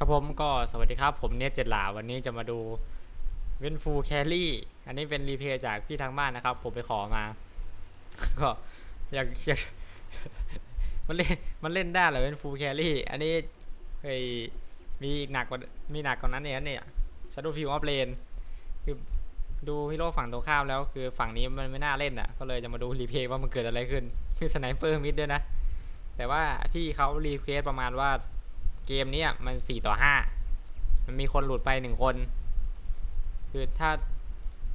ครับผมก็สวัสดีครับ ผมเนตเจ็ดหลาวันนี้จะมาดูเวนฟูแครี่อันนี้เป็นรีเพย์จากพี่ทางบ้านนะครับ ผมไปขอมา ก็อยากอยากมันเล่นมันเล่นได้เหรอเวนฟูแครี่อันนี้เฮ้ยมีหนักกว่ามีหนักกว่านั้นเนี่ยเนี่ย Shadow Field of Rain คือดูฮีโร่ฝั่งตรงข้ามแล้วคือฝั่งนี้มันไม่น่าเล่นอะ ก็เลยจะมาดูรีเพย์ว่ามันเกิดอะไรขึ้นมีสไนเปอร์มิดด้วยนะ แต่ว่าพี่เขารีเควสประมาณว่า เกมเนี้ยมันสี่ต่อห้ามันมีคนหลุดไปหนึ่งคน คือถ้า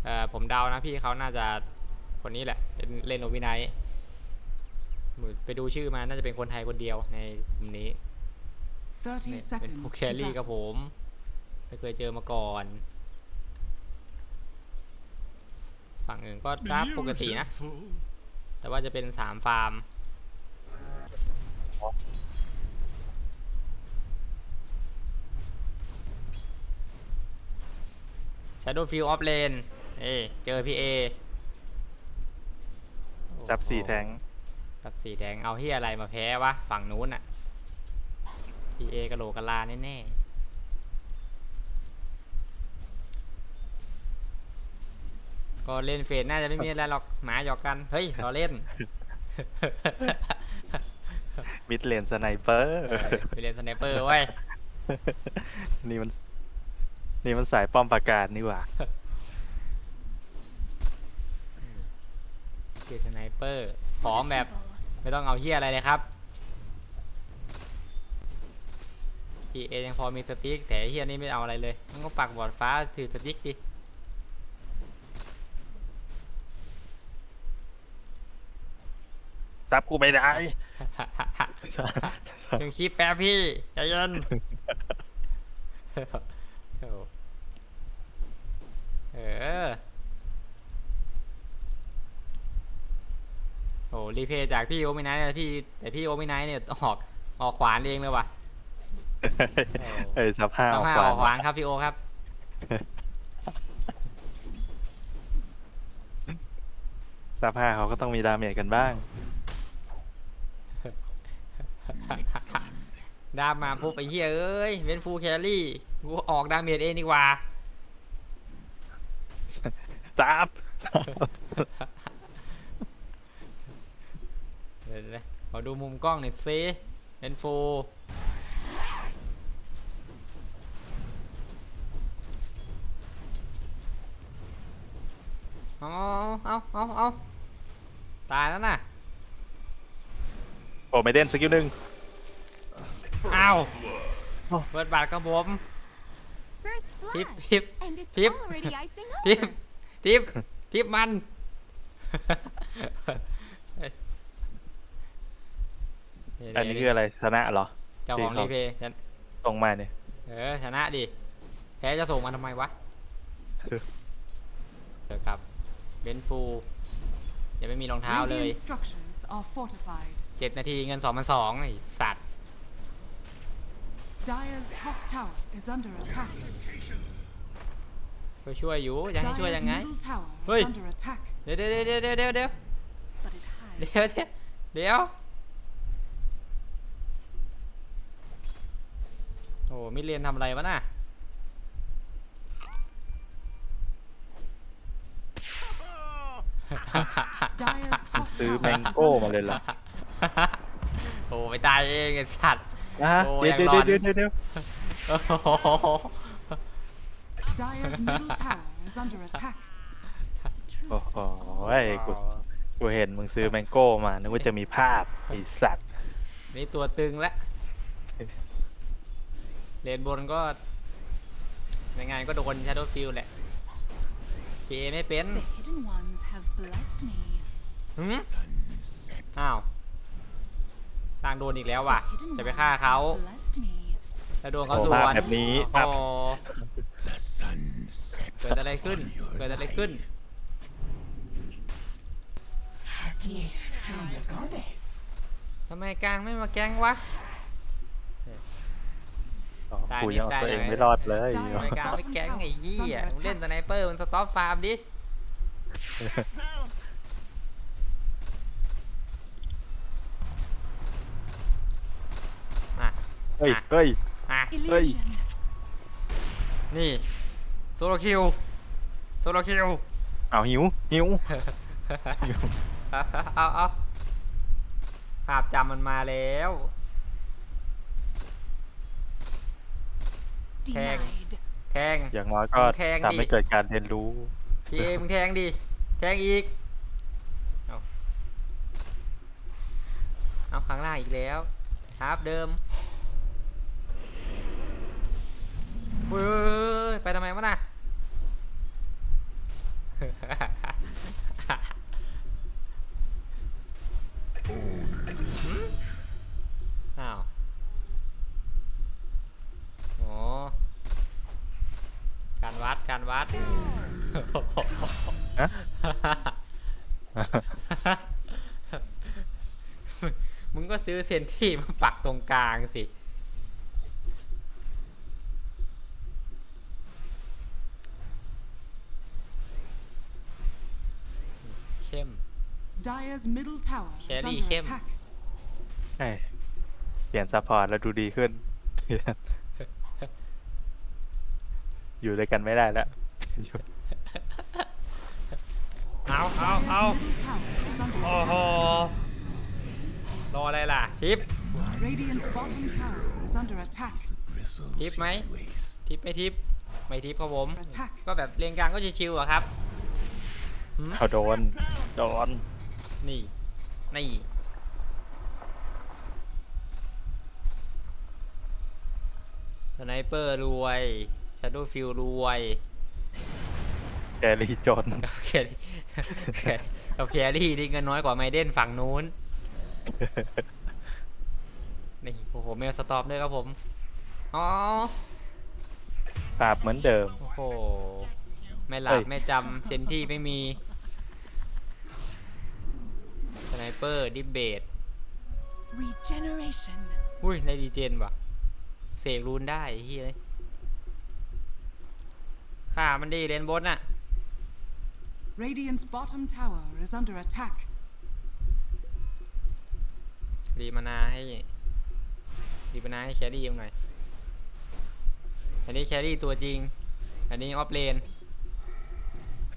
เอ่อผมเดานะพี่เขาน่าจะคนนี้แหละเป็นเล่นโอวิไนท์ไปดูชื่อมาน่าจะเป็นคนไทยคนเดียวในกลุ่มนี้30เนี่ย seconds เป็นพวกแค to รี่กับ battle. ผมไม่เคยเจอมาก่อน ฝั่งอื่นก็รับปกตินะ แต่ว่าจะเป็นสามฟาร์ม Shadow Field of Rain เอ้ยเจอพี่เอจับสี่แทงจับสี่แทงเอาเฮียอะไรมาแพ้วะ ฝั่งนู้นอะพี่เอกะโหลกะลาแน่ๆก็เล่นเฟสน่าจะไม่มีอะไรหรอกหมาหยอกกัน เฮ้ยเราเล่น มิดเลนสไนเปอร์ไปเล่นสไนเปอร์เว้ยนี่มัน นี่มันสายป้อมประกาศนี่หว่าคือสไนเปอร์พร้อมแบบไม่ต้องเอาเฮียอะไรเลยครับพีเอยังพอมีสติ๊กแต่ไอ้เฮียนี่ไม่เอาอะไรเลยมันก็ปักบอร์ดฟ้าถือสติ๊กดิซับกูไม่ได้ถึงคลิปแป๊บพี่ใจเย็นโถ่ เออ โอ้รีเพย์จากพี่โอมิไนท์เนี่ยพี่แต่พี่โอมิไนท์เนี่ยออกออกขวานเองเลยว่ะเอ้ยซับห้าต้ออองกให้ขอวาอกขวานนครับพี่โอครับซับห้าเขาก็ต้องมีดาเมจกันบ้าง ดาบมาปุ๊บไอ้เหี้ยเอ้ยเว้นฟูลแครี่กูออกดาเมจเองดีกว่า ซับเดี๋ยวนะขอดูมุมกล้องหน่อยซิเป็นฟูลเอาเอาเอาเอาตายแล้วน่ะ โอ้ไม่เด่นสกิลหนึ่งอ้าวโอ้เปิดบาทกับผม First ทิป blood, ทิป and it's Tip. already icing ทิป over. ทิปทิปมันอันนี้คืออะไรชนะเหรอเจ้าของที่รีเขาเพย์ฉันตรงมาเนี่ยเออชนะดิแพ้จะส่งมาทำไมวะเจอกับเบนฟูยังไม่มีรองเท้าเลย Radiant structures are fortified. เจ็ดนาทีเงินสองพันสองไอ้สัตว์ Dyer's top tower is under attack. ไปช่วยอยู่จะให้ช่วย Dyer's ยังไง middle tower Oi. is under attack. เดี๋ยวเดี๋ยวเดี๋ยวเดี๋ยวเดี๋ยวเดี๋ยว But it hides. เดี๋ยวเดี๋ยวเดี๋ยวโอ้มิเรียนทำอะไรวะน่ะ Dyer's top ซื้อ tower แมง is โก้ under มาเลยเหรอ attack. โอ้ไปตายเองไอ้สัตว์ นะฮะ โอ้เดี๋ยวยังเดี๋ยวรอด เดี๋ยวเดี๋ยวเดี๋ยวโอ้โห Dyer's middle tower is under attack. โอ้โหเฮ้ยกูกูเห็นมึงซื้อแมงโก้มานึกว่าจะมีภาพไอสัตว์นี่ตัวตึงแล้วเลนบนก็ยังไงก็โดน Shadow Field แหละ PA ไม่เป็น The hidden ones have blessed me. หืมอ้าว ต่างโดนอีกแล้วว่ะ The hidden จะไป ones ฆ่าเขา have blessed me. แล้วโดนเขาโอ้สวภาพนแบบนี้โอ้ภาพโหเกิดอะไรขึ้น เกิดอะไรขึ้น ทำไมกลางไม่มาแกล้งวะตายกูนิดยังเอาได้ตัวเองหน่อยไม่รอดเลยทำไมกลางไม่แกล้งไอ้ยี่อะมึงเล่นสไนเปอร์มันสต็อปฟาร์มดิ ฮ้ยอะเฮ้ย อะ Illusion. นี่โซโลคิวโซโลคิว เอาหิวหิว เอาเอาภาพจำมันมาแล้ว Tag. Denied. แทง อย่างน้อยก็แทงดิ ทำให้เกิดการเรียนรู้ พี่เอมึงแทงดิ แทงอีก เอาเอาข้างล่างอีกแล้วฮาร์ฟเดิม เฮ้ยไปทำไมวะน่ะหืมอ้าวโอ้การวัดการวัดฮะมึงก็ซื้อเซนที่มาปักตรงกลางสิ เข้ม Dyer's middle tower is Kelly, under Kim. attack. เอ้ยเปลี่ยนซัพพอร์ตแล้วดูดีขึ้น อยู่ด้วยกันไม่ได้แล้วอยู่เอาเอา Dyer's เอา middle tower is under โอ้โห attack. รออะไรล่ะ ทิป Radiant's bottom tower is under attack. ทิปไหม ทิปไม่ทิป ไม่ทิปครับผม Attack. ก็แบบเรียงกลางก็ชิวๆอะครับหืมเอาโดน โดน นี่ นี่ สไนเปอร์รวยชาโดว์ฟิลรวย แกรี่จนกับแครี่กับแครี่นี่เงินน้อยกว่าไมเดนฝั่งนู้น นี่โอ้โหเมลสต็อปด้วยครับผม อ๋อ ปราบเหมือนเดิม โอ้โห ไม่หลัเฮ้บยไม่จำเซนที่ไม่มี สไนเปอร์ดิเบต Regeneration. อุ้ยในดีเจนว่ะเสกรูนได้ไอ้เฮียเลยฆ่ามันดีเลนบนน่ะ Radiant's bottom tower is under attack. รีมานาให้รีมานาให้แครี่ยังหน่อยอันนี้แครี่ตัวจริง อันนี้ออฟเลน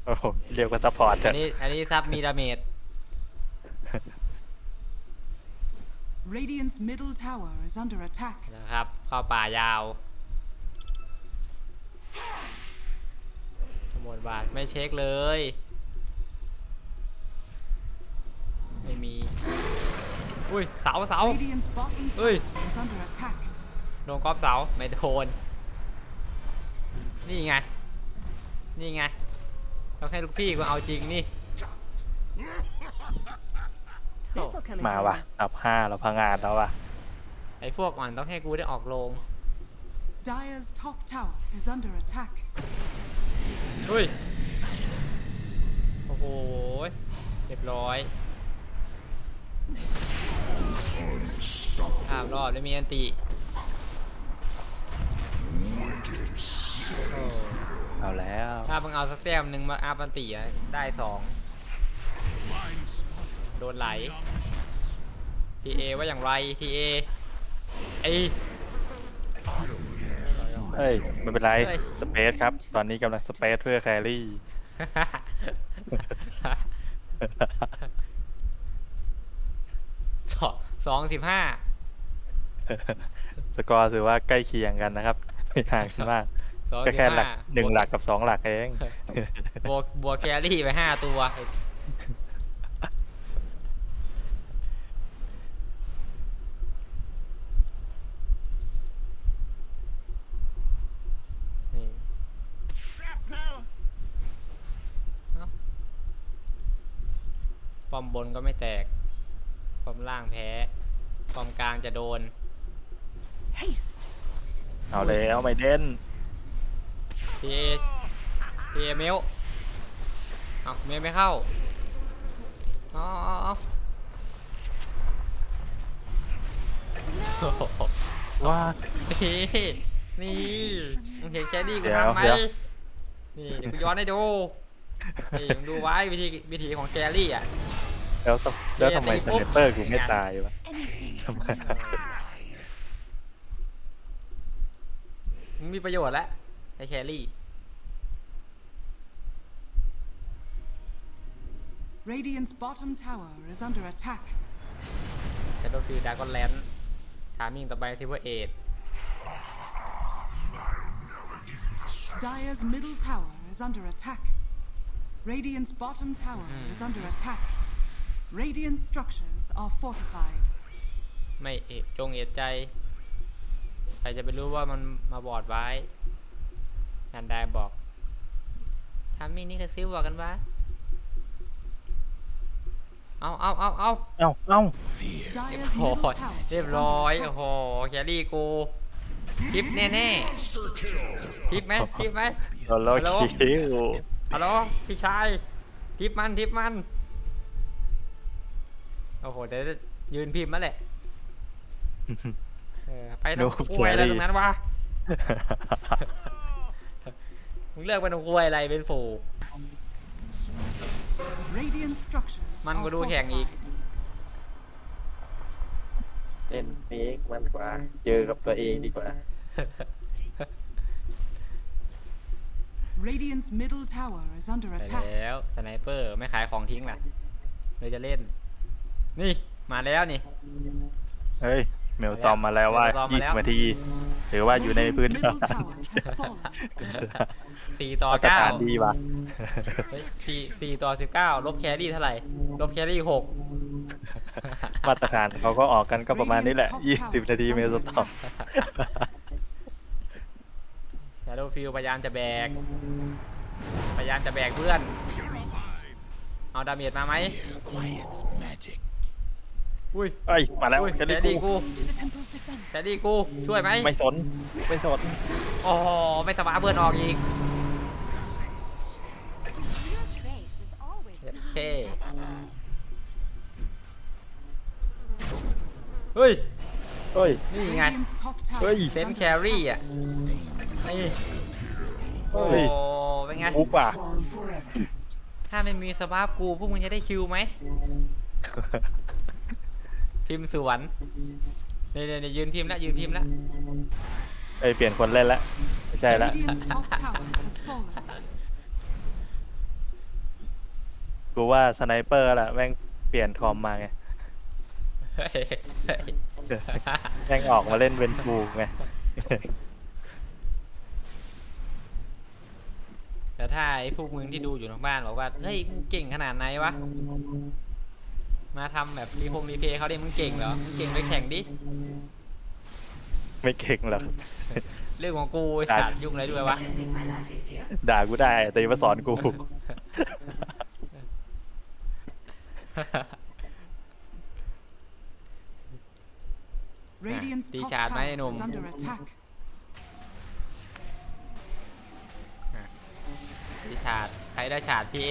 โอ้โหเรียกว่าซัพพอร์ตเถอัอะนนี้อันนี้ซับมีดาเมจ Radiant's middle tower is under attack. นะครับ เข้าป่ายาวขโมยบาทไม่เช็คเลย ไม่มี อุ้ย เสาเสา Radiant's bottom Ui. tower is under attack. โดนกอล์ฟเสา ไม่โดน นี่ไง นี่ไง ต้องให้ลูกพี่กูเอาจริงนี่โอ้ This'll come in มา handy. ว่ะอับห้าเราพังงานแล้วว่ะ ไอ้พวกอ่อนต้องให้กูได้ออกโรง Dyer's top tower is under attack. เฮ้ย โอ้โห เรียบร้อยข้ามรอบแล้วมีอันติโอ้เอาแล้ว ถ้ามึงเอาสักแต้มหนึ่งมาอาปันติอะได้สอง โดนไหล ทีเอว่าอย่างไรทีเอไอเฮ้ยไม่เป็นไรเฮ้ยสเปซครับ ตอนนี้กำลังสเปซเพื่อแครี่ สองสองสิบห้าสกอร์ถือว่าใกล้เคียงกันนะครับไม่ห่างกันมากสองก็สิบแค่หลักห้าหนึ่งหลักกับสองหลักเองบวกบวกแครี่ไปห้าตัว ป้อมบนก็ไม่แตก ป้อมล่างแพ้ ป้อมกลางจะโดน Haste. เอาแล้วไม่เด่นทีเอทีเอเมลเอาเมลไม่เข้าเอ๋อาเอาเอาโอ้โหว่า นี่นี่มึงเห็นแคดี้กูเดี๋ยวทำไหมเดี๋ยว นี่เดี๋ยวกูย้อนให้ดูนี่มึงดูไว้วิธีวิธีของแครี่อะ แล้วทำแล้วทำไมเดี๋สยวเนเปอร์กูไม่ตายวะ Anything. ทำไมมึงมีประโยชน์แล้วไอ้แครี่ Radiant's bottom tower is under attack. แชโดว์ฟิลดากอนแลนทามิ่งต่อไปซิเวอร์เอท Dire's middle tower is under attack. Radiant's bottom tower Hmm. is under attack. Radiant structures are fortified. ไม่เอกจงเอกใจ ใครจะไปรู้ว่ามันมาบอดไว้นันได้บอกทามิ่งนี่ก็ซิวบอกกันวะเอาเอาเอาเอาเอ้าเอ้า Dire's โอ้โห middle tower เรียบ is ร้อย under โอ้โห attack. แครี่กูทิปแน่ๆทิปไหมทิปไหมโดนโลฮัลโหลคิวฮัลโหลพี่ชายทิปมันทิปมัน โอ้โหเดี๋ยวจะยืนพิมพ์มาแหละเออไปนูทำบควยอะไรแครี่ตรงนั้นวะมึงเลือกเป็นควยอะไรเป็นฝู Radiant structures มัน are ก็ดูแข่งอีก fortified. เล่นเมกมันกว่า เจอกับตัวเองดีกว่า Radiant's middle tower is under ไป attack. แล้วสไนเปอร์ไม่ขายของทิ้งล่ะเลยจะเล่น นี่มาแล้วนี่ เฮ้ยเมลตอมมาแล้วว่าเมลตอมมาแล้ว 20นาทีถือว่าอยู่ใน Radiant's พื้น middle tower has fallen. สี่ต่อมาตรเก้าฐานดีว่ะ เฮ้ยสี่สี่ต่อสิบเก้าลบแครี่เท่าไหร่ ลบแครี่หก มาตรฐานเขาก็ออกกันก็ประมาณนี้แหละ 20 นาทีเมลสตอม ชาโดว์ฟิลพยายามจะแบก พยายามจะแบกเพื่อน เอาดาเมจมาไหม อุ้ยเอ้ยมาแล้วอุ้ยแคแครี่รี่กูกู To the temple's defense. แครี่กูช่วยไหมไม่สนไม่สนโอ้โหไม่สบายเพื่อนออกอีก Your trace is always โอเค เฮ้ย เฮ้ยนี่ไง Radiant's top tower Ôi, is เซน under แครี่ attack. อะ นี่ โอ้เฮ้ยเป็นไง ปุ๊บอะถ้าไม่มีสวาปกูพวกมึงจะได้คิวไหม พิมพ์สวนเนี่ยเนี่ยเนี่ยยืนพิมพ์แล้วยืนพิมพ์แล้วเอ้ยเปลี่ยนคนเล่นละไม่ใช่ละ Radiant's top tower has fallen. กูว่าสไนเปอร์แหละแม่งเปลี่ยนคอมมาไง เฮ้ยเฮ้ยแม่งออกมาเล่นเวนฟูไงแล้วถ้าไอ้พวกมึงที่ดูอยู่ทางบ้านบอกว่า เฮ้ยมึงเก่งขนาดไหนวะ มาทำแบบรีพงรีเพย์เขาดิมึงเก่งเหรอมึงเก่งไปแข่งดิ ไม่เก่งหรอก เรื่องของกูไอ้ได้สัตว์ยุ่งอะไรด้วยวะ ด่ากูได้ แต่อย่ามาสอนกู Radiant's đi top chà mấy tower nùng. is under attack. ดิชาดใครได้ชาดพี่เอ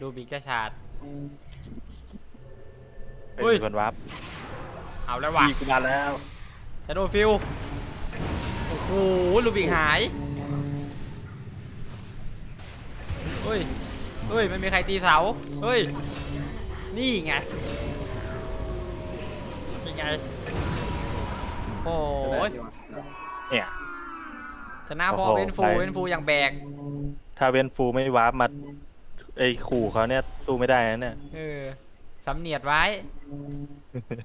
ดูบิ๊กจะชาด เป็นอุ้ย คนวับเอาแล้วว่ะพี่กูมาแล้วชาโดฟิลโอ้โห ลูบิกหาย เฮ้ย เฮ้ย ไม่มีใครตีเสา เฮ้ย นี่ไง เป็นไง โอ้ยเนี่ย ชนะเพอโอ้โหเวนฟูใคร เวนฟูอย่างแบก ถ้าเวนฟูไม่วาร์ปมาไอ้ขู่เขาเนี่ยสู้ไม่ได้นะเนี่ย เออ สำเนียดไว้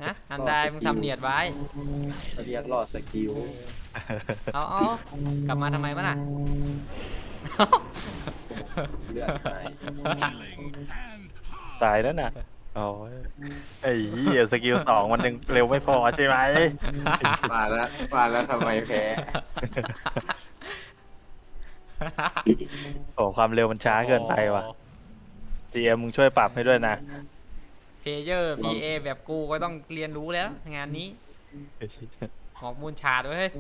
นะอันใดมึงสำเนียดไว้เขาเรียกรอดสกิลเอาเอากลับมาทำไมวะน่ะเลือดหายตายแล้วน่ะโอ้ยไอ้เหี้ยสกิลสองมันยังเร็วไม่พอใช่ไหมมาแล้วมาแล้วทำไมแพ้โอ้ความเร็วมันช้าเกินไปว่ะ GM มึงช่วยปรับให้ด้วยนะ เพลเยอร์ PA แบบกูก็ต้องเรียนรู้แล้ว งานนี้หอกมูลชาดไว้เฮ้ย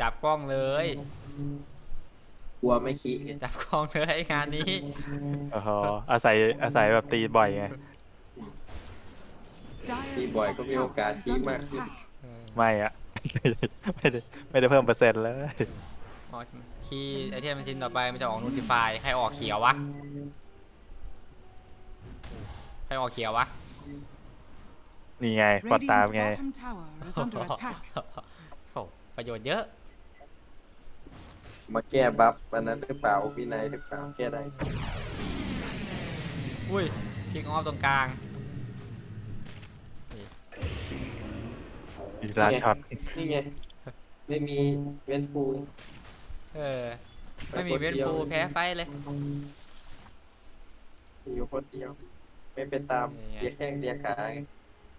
จับกล้องเลย กลัวไม่คิดจับกล้องเลยงานนี้โอ้โหอาศัยอาศัยแบบตีบ่อยไง Dire's boy top có cái tower ca is chí under mà. attack. ไม่อะไม่ได้ไม่ได้เพิ่มเปอร์เซ็นต์เลยออกคีย์ไอเทมชิ้นต่อไปมันจะออกนูติฟายใครออกเขียววะ ใครออกเขียววะนี่ไงพอตาม Radiant's ไง bottom tower is under attack. โอ้ประโยชน์เยอะ มาแก้บัฟอันนั้นหรือเปล่าวินัยหรือเปล่าแก้ได้อุ้ยพิกออฟตรงกลางนี่อีลาช็อตนี่ไง ไม่มีเว้นปูเออ ไม่มีเว้นฟูแพ้ไฟเลยมีอยู่คนเดียว ไม่เป็นตามนี่ไงเรียกแข้งเรียกขาไง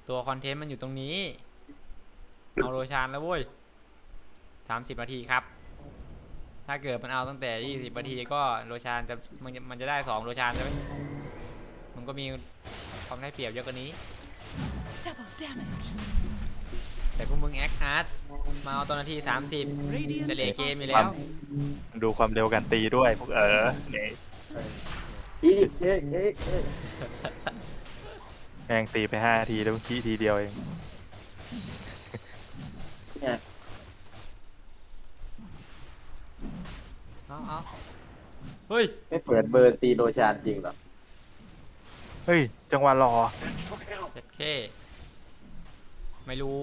ตัวคอนเทนต์มันอยู่ตรงนี้ เอาโรชานแล้วเว้ยสามสิบนาทีครับ ถ้าเกิดมันเอาตั้งแต่ยี่สิบนาทีก็โรชานจะมันจะมันจะได้สองโรชานใช่ไหมมันก็มีความได้เปรียบเยอะกว่านี้ Double damage. แต่พวกมึงแอคอาร์ตมาเอาตอนนาทีสามสิบ Radiant แต่เหลยเกมอยู่ are แล้ว ดูความเร็วการตีด้วยพวกเออเนี่ย อีกเอ๊ะเอ๊ะเอ๊ะแม่งตีไปห้าทีแล้วขี้ทีเดียวเองเนี่ยเอาเอาเฮ้ย ไม่เปิดเบอร์ตีโรชานจริงเหรอเฮ้ย จังหวะรอ เจ็ดเค ไม่รู้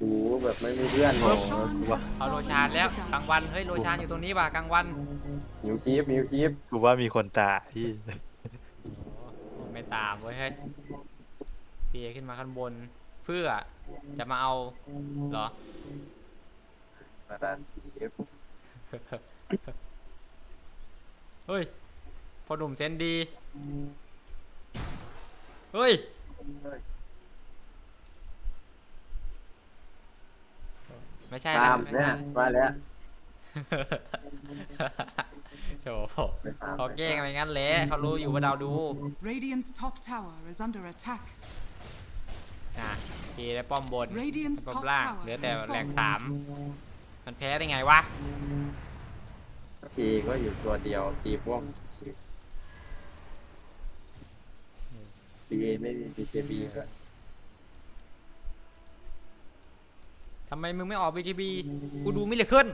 โอ้โหแบบไม่มีเพื่อนโอ้โห Roshan เอา has โร fallen ชาน to แล้ว the กลาง dust. วันเฮ้ยโรชานอยู่ตรงนี้ว่ะกลางวันหิวคีบหิวคีบกูว่ามีคนตายที่ไม่ตามเว้ยเฮ้ยเพียขึ้นมาข้างบน เพื่อจะมาเอาเหรอมาดานคีบเฮ้ยพอหนุ่มเซนดี เฮ้ย ไม่ใช่ตามไม่เนี่ยใช่มาแล้ว โถไม่ตาม เขาแกล้งไปงั้นแหละเขารู้อยู่ว่าเราดู Radiant's top tower is under attack. อะทีได้ป้อมบน Radiant's ป้อม top ล่าง tower เหลือแต่ has แหลก fallen. สามมันแพ้ได้ไงวะ ทีก็อยู่ตัวเดียวตีพวกชิวตีไม่มี BKB ด้วย ทำไมมึงไม่ออก BKB กูดูมิเลเคิล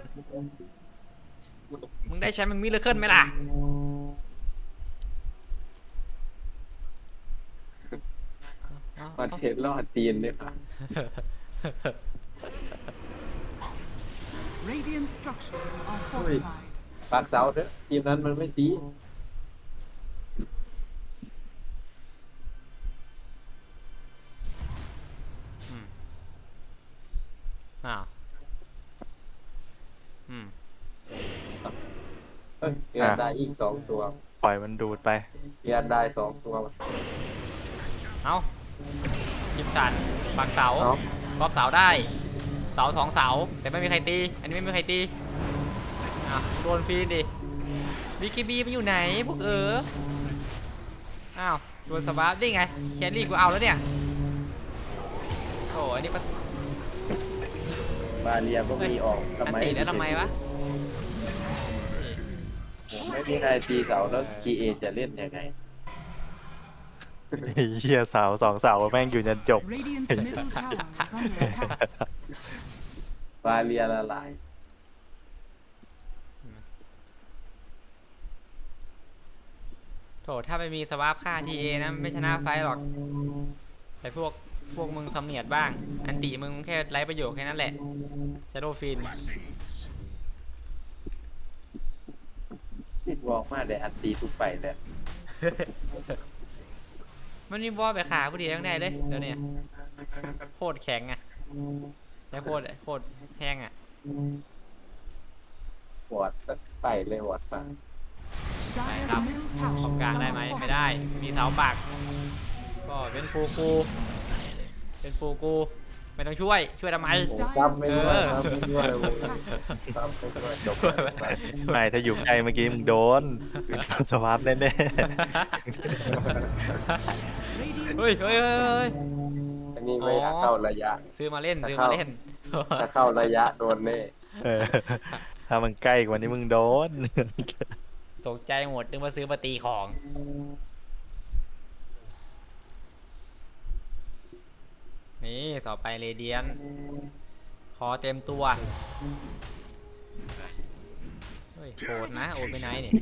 มึงได้แชมป์มึงมิเลเคิลไหมล่ะเอามาเอาเทสรอดตีนด้วยค่ะ Radiant structures are fortified. ปากเสาเถอะทีมนั้นมันไม่ตี ได้อีกสองตัวปล่อยมันดูดไปเงินได้สองตัว เอายิมสันปักเสาเอา รอบเสาได้ เสาสองเสา แต่ไม่มีใครตี อันนี้ไม่มีใครตีอะโดนฟรีดิวิกิบีมันอยู่ไหนพวกเอออ้าวโดนสวาร์ปได้ไงแครี่กูเอาแล้วเนี่ยโอ้อันนี้ปะ บาเรียก็มีออกทำอันไมติแล้วทำไมวะ ไม่มีใครตีเสาแล้ว GA จะเล่นยังไง ไอ้เหี้ยเสาสองเสาแม่งอยู่จนจบ Radiant's middle tower is under attack. บาเรียละลาย โถถ้าไม่มีสวาร์ปฆ่าทีเอนะไม่ชนะไฟท์หรอก แต่พวกพวกมึงสำเนียดบ้าง อันติมึงแค่ไร้ประโยชน์แค่นั้นแหละชโดฟิน คิดวอกมาได้อันตีทุกไฟเลยมันมีบอลไปขาผู้เดียวทั้งได้เลยเดี๋ยวนี้โคตรแข็งอะแล้วโคตรโคตรแห้งอะวอดไปเลยวอดฟัง Dyer's Nào. middle ขอบ tower กลาง is ได้ไหม under ไม่ได้ fortified. มีเสาปัก ก็เป็นฟูกู เป็นฟูกู ไม่ต้องช่วย ช่วยทำไมโอ้จำไม่ได้เออจำไม่ได้เลยจำไม่ได้จบไปไม่ถ้าอยู่ใกล้เมื่อกี้มึงโดนสวาร์ปแน่ Radiant เฮ้ยเฮ้ยเฮ้ยเฮ้ยอันนี้ไม่อยากเข้าระยะ ซื้อมาเล่นถ้าซื้อเข้ามาเล่น ถ้าเข้าระยะโดนแน่ๆเออถ้ามันใกล้กว่านี้มึงโดน ตกใจหมดนึกว่าซื้อมาตีของ นี่ต่อไปเรเดียนขอเต็มตัวเฮ้ยโหดนะโอไปไหนเนี่ย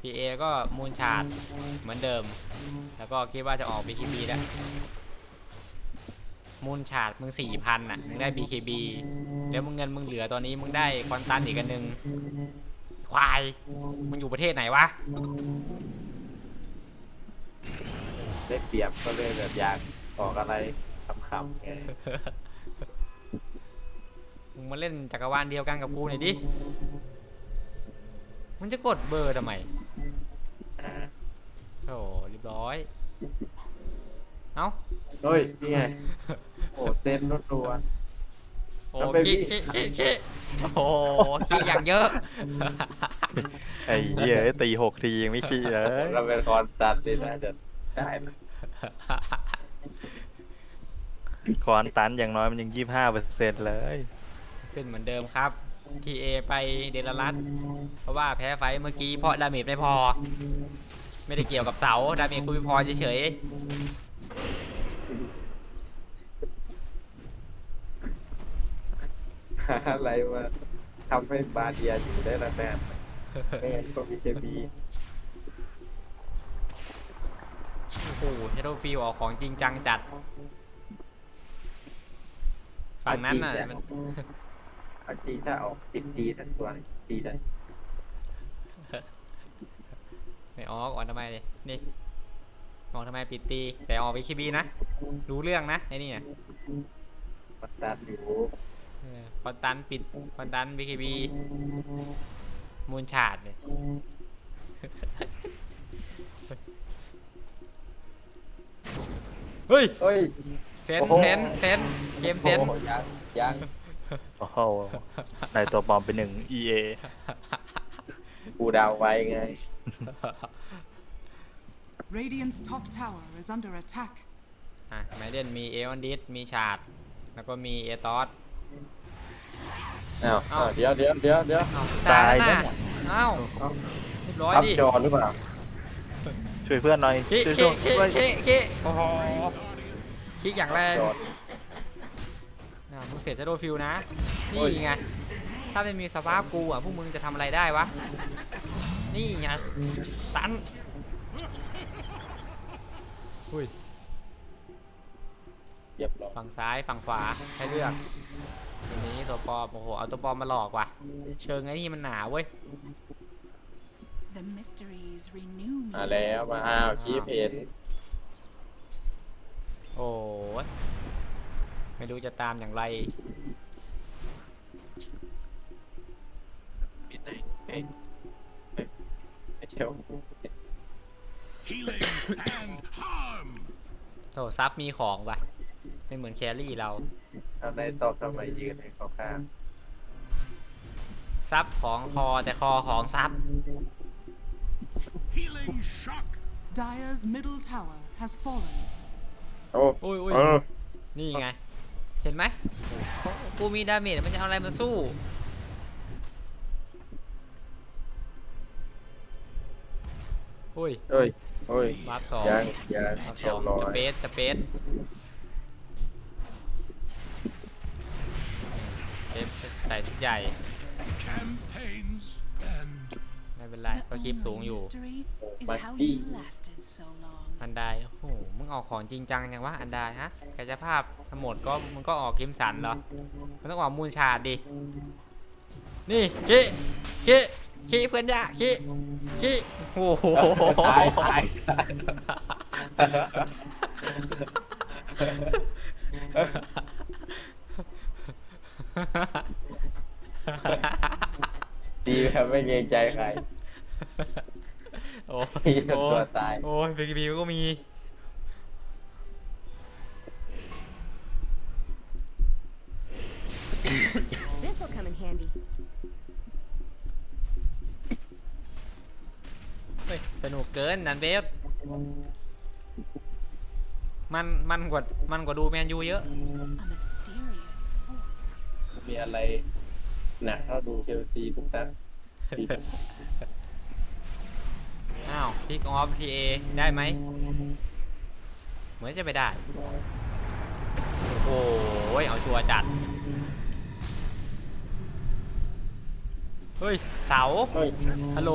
PA ก็มูลชาร์ดเหมือนเดิม แล้วก็คิดว่าจะออก BKB แล้ว มูลชาร์ดมึงสี่พันอะ มึงได้ BKB แล้วมึงเงินมึงเหลือตอนนี้มึงได้คอนตันอีกอันหนึ่งควาย มึงอยู่ประเทศไหนวะ ได้เปรียบก็เลยแบบอยากออกอะไรขำๆไงมึงมาเล่นจักรวาลเดียวกันกับกูหน่อยดิมึงจะกดเบอร์ทำไมอ่าโอ้เรียบร้อย เอ้าเฮ้ยนี่ไงโอ้เส้นรถรัวโอ้แล้วไปขี้วิ่งขี้ขี้ขี้โอ้โหขี้อย่างเยอะ ไอ้เหี้ยเอ้ยตีหกทียังไม่ขี้เลยเราเป็นคอนตัดนี่นะจะ ได้นะคอนตันอย่างน้อยมันยังยี่ห้าเปอร์เซ็นต์เลย ขึ้นเหมือนเดิมครับ TA ไปเดลลัสเพราะว่าแพ้ไฟท์เมื่อกี้เพราะดาเมจไม่พอ ไม่ได้เกี่ยวกับเสา ดาเมจกูไม่พอเฉยหาอะไรมาทำให้บาเดียอยู่ได้ละแน่ๆไม่งั้นก็มีเคบี โอ้โหเฮโรฟิลออกของจริงจังจัด ฝั่งนั้นน่ะมันเอาจริงถ้าออกติดตีทั้งตัวนี่ตีได้ไม่ออกออกทำไมเลยนี่ออกทำไมปิดตี แต่ออกไปคีบีนะ รู้เรื่องนะไอ้นี่อะคอนตัดอยู่เออคอนตันปิดคอนตันบีคีบีมูลชาดเลย เฮ้ยเฮ้ย เซนโอ้โห เซนเซนเกมเซน โอ้โหยังยังโอ้โหได้ตัวปลอมไปหนึ่ง EA กูเดาวไว้ไง Radiant's top tower is under attack. อะไมเดนมีเอออนดิสมีชาดแล้วก็มีเอตอสอ้าว อ้าวเดี๋ยวเดี๋ยวเดี๋ยวเดี๋ยว ตายแล้วนะน่ะอ้าวเอ้า เรียบร้อยทับดิจอหรือเปล่า ช่วยเพื่อนหน่อยคิช่วยคิช่วยคิช่วยคิคิโอ้โหคิอย่างแรงจออะมึงเสียจะโดนฟิลนะ โอ้ย นี่ไง ถ้าไม่มีสภาพกูอะพวกมึงจะทำอะไรได้วะ นี่ไงตันอุ้ย เรียบร้อยฝั่งซ้ายฝั่งขวาให้เลือกตัวนี้ตัวปลอมโอ้โหเอาตัวปลอมมาหลอกว่ะ เชิงไอ้นี่มันหนาเว้ย The mysteries renew me. มาแล้วมาอ้าวคีเพนโอ้ยไม่รู้จะตามอย่างไรปิดไหนเอ้ยเอ้ยไอ้เชียว Healing and harm. โถซับมีของว่ะไม่เหมือนแครี่เราเอาในตอบทำไมยืนให้เขาข้างซับของคอแต่คอของซับ Healing shock. Dire's middle tower has fallen. โอ้อุ้ยอุ้ยเออนี่ไง เห็นไหมกูมีดาเมจมันจะเอาอะไรมาสู้อุ้ยเอ้ยเอ้ยวาร์ปสองยังยังวาร์ปเรีสยอบงร้อสยเปซสเปซเอฟใส่ชุดใหญ่ Campaigns end. ไม่เป็นไร The ก็คลิป only สูงอยู่ mystery is Might how be. you lasted so long. อันไดโอ้โห มึงออกของจริงจังยังวะอันไดฮะกายภาพทั้งหมดก็มึงก็ออกคิมสันเหรอมันต้องออกมูลชาดดิ นี่ขี้ขี้ขี้เพื่อนยะขี้ขี้โอ้โหตายตายตาย ดีแบบไม่เกรงใจใคร โอ้มียแต่ตัวตาย โอ้ยบีบีก็มี This'll come in handy. เฮ้ยสนุกเกินนันเบฟมันมันกว่ามันกว่าดูแมนยูเยอะ A mysterious force. มีอะไร หนักเท่าดูเชลซีทุกนัดอ้าวพิกออฟทีเอได้ไหม เหมือนจะไม่ได้ โอ้โหเอาชัวร์จัด เฮ้ย เสาเฮ้ยฮัลโหล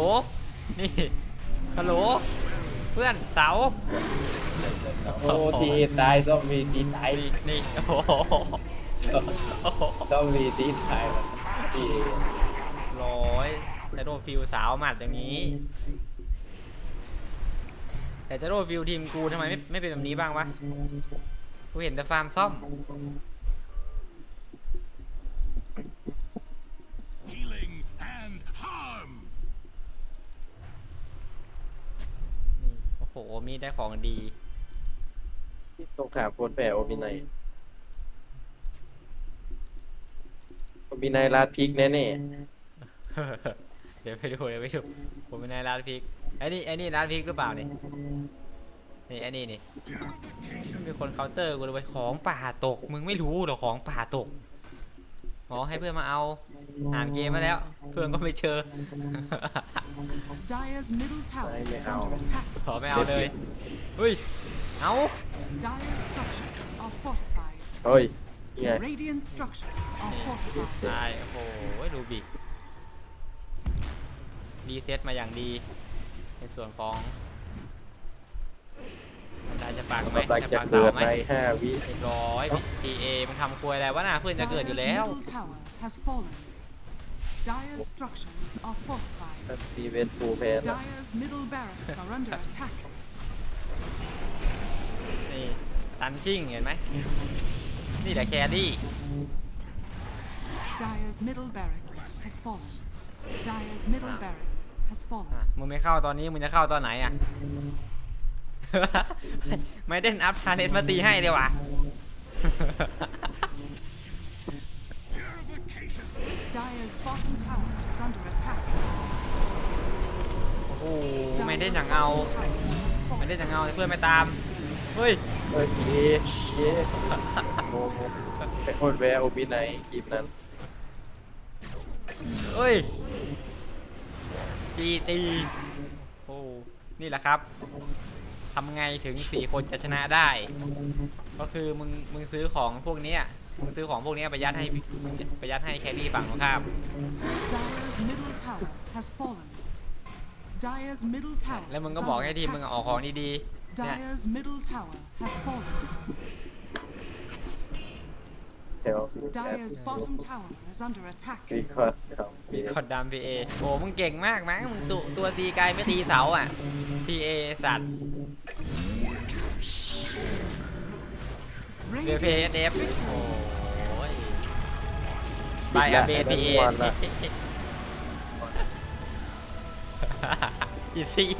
นี่ ฮัลโหล เพื่อนเสา โอ้ตีตายต้องมีตีตาย นี่นี่โอ้โหโอ้โหต้องมีตีตายมัน ตีร้อยแต่โดนฟิลสาวหมัดอย่างนี้ แต่จะโดนฟิลทีมกูทำไมไม่ไม่เป็นแบบนี้บ้างวะ กูเห็นแต่ฟาร์มซ่อม Healing and harm. นี่โอ้โห มีได้ของดีตรงขาโพนแปะโอบิไนโอบิไนลาดพริกแน่เดี๋ยวไปดูเดี๋ยวไปดูผมเป็นนายร้านพริกไอ้นี่ไอ้นี่ร้านพริกหรือเปล่านี่นี่ไอ้นี่นี่มีคนเคาน์เตอร์กูเลยไปของป่าตก มึงไม่รู้เหรอของป่าตกอ๋อให้เพื่อนมาเอาอ่านเกมมาแล้ว เพื่อนก็ไม่เจอ Dyer's middle tower Ay, me is ao. under attack. ขอไม่เอาเลยเฮ้ยเอา Dyer's structures are fortified. ๆเฮ้ย นี่ไง Radiant structures are fortified. ได้โอ้โหดูบิรีเซ็ตมาอย่างดี ในส่วนของอาจารย์จะปากไหมกำลังจะจะปากเกิเสาดไหมในห้าวิเรียบร้อย PA มันทำควยอะไรวะน่ะเพื่อนจะเกิดอยู่ Dyer's แล้ว middle tower has fallen. Dyer's structures are fortified. ตีเป็นฟูแพน Dyer's middle barracks are under attack. นี่ตันชิ่งเห็นไหม นี่แหละแครี่ Dyer's middle barracks has fallen. Dyer's middle Ah. barracks has อะ fallen. มึงไม่เข้าตอนนี้มึงจะเข้าตอนไหนอะ ไม่เด่นอัพทาเลนมาตีให้เลยว่ะ Purification. Dyer's bottom tower is under attack. โอ้โหไม่ Dyer's ได้อย่างเอา bottom tower has ไม่ได้ fallen. อย่างเอาเพื่อนไม่ตาม เฮ้ยเฮ้ยเย้เย้โมโมไปโอนแวร์โอบิไนทีมนั้นเอ้ยจีจีโอ้นี่แหละครับทำไงถึงสี่คนจะชนะได้ ก็คือมึงมึงซื้อของพวกนี้มึงซื้อของพวกนี้ไปยัดให้ไปยัดให้แครี่ฝั่งตรงข้าม Dyer's middle tower has fallen. Dyer's middle tower แล้วมึงก็บอกให้ทีมมึงออกของดีๆ Dyer's middle tower has fallen. แถว Dyer's bottom tower is under attack. วีคอร์ดครับมีกดดำพีเอโอ้มึงเก่งมากมั้งมึงตัวตัวตีไกลไม่ตีเสาอะพีเอสัตว์เรือ Radiant เพเอฟโอ้ยบายอาเบพีเออีซี่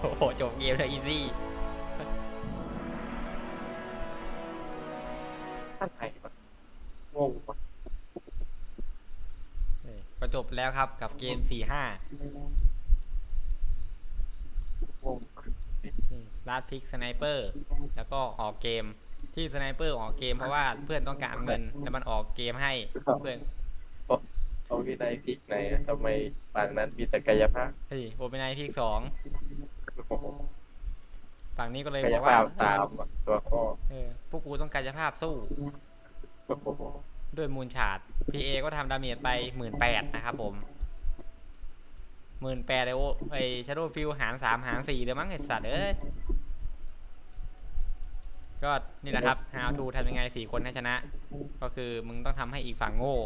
โอ้โหจบเกมแล้วอีซี่ ท่านไหนวะงงวะก็จบแล้วครับกับเกม4-5งงนี่ลาดพิกสไนเปอร์แล้วก็ออกเกมที่สไนเปอร์ออกเกมเพราะว่าเพื่อนต้องการเงินแล้วมันออกเกมให้เพื่อนโอบิไนพลิกไหนอะทำไมฝั่งนั้นมีแต่กายภาพเฮ้ยโอเปนไนพิกสอง โอ้โห ฝั่งนี้ก็เลยกาบยอกว่าภาพตามอะตัวข้อเออพวกกูต้องกายภาพสู้โอ้โหด้วยมูลชาร์ด PA ก็ทำดาเมจไปหมื่นแปดนะครับผมหมื่นแปดเลยโอ้ไอชาโดว์ฟิลหารสามหารสี่เลยมั้งไอสัตว์เอ้ย ก็นี่แหละครับ How to ทำยังไงสี่คนให้ชนะ ก็คือมึงต้องทำให้อีกฝั่งโง่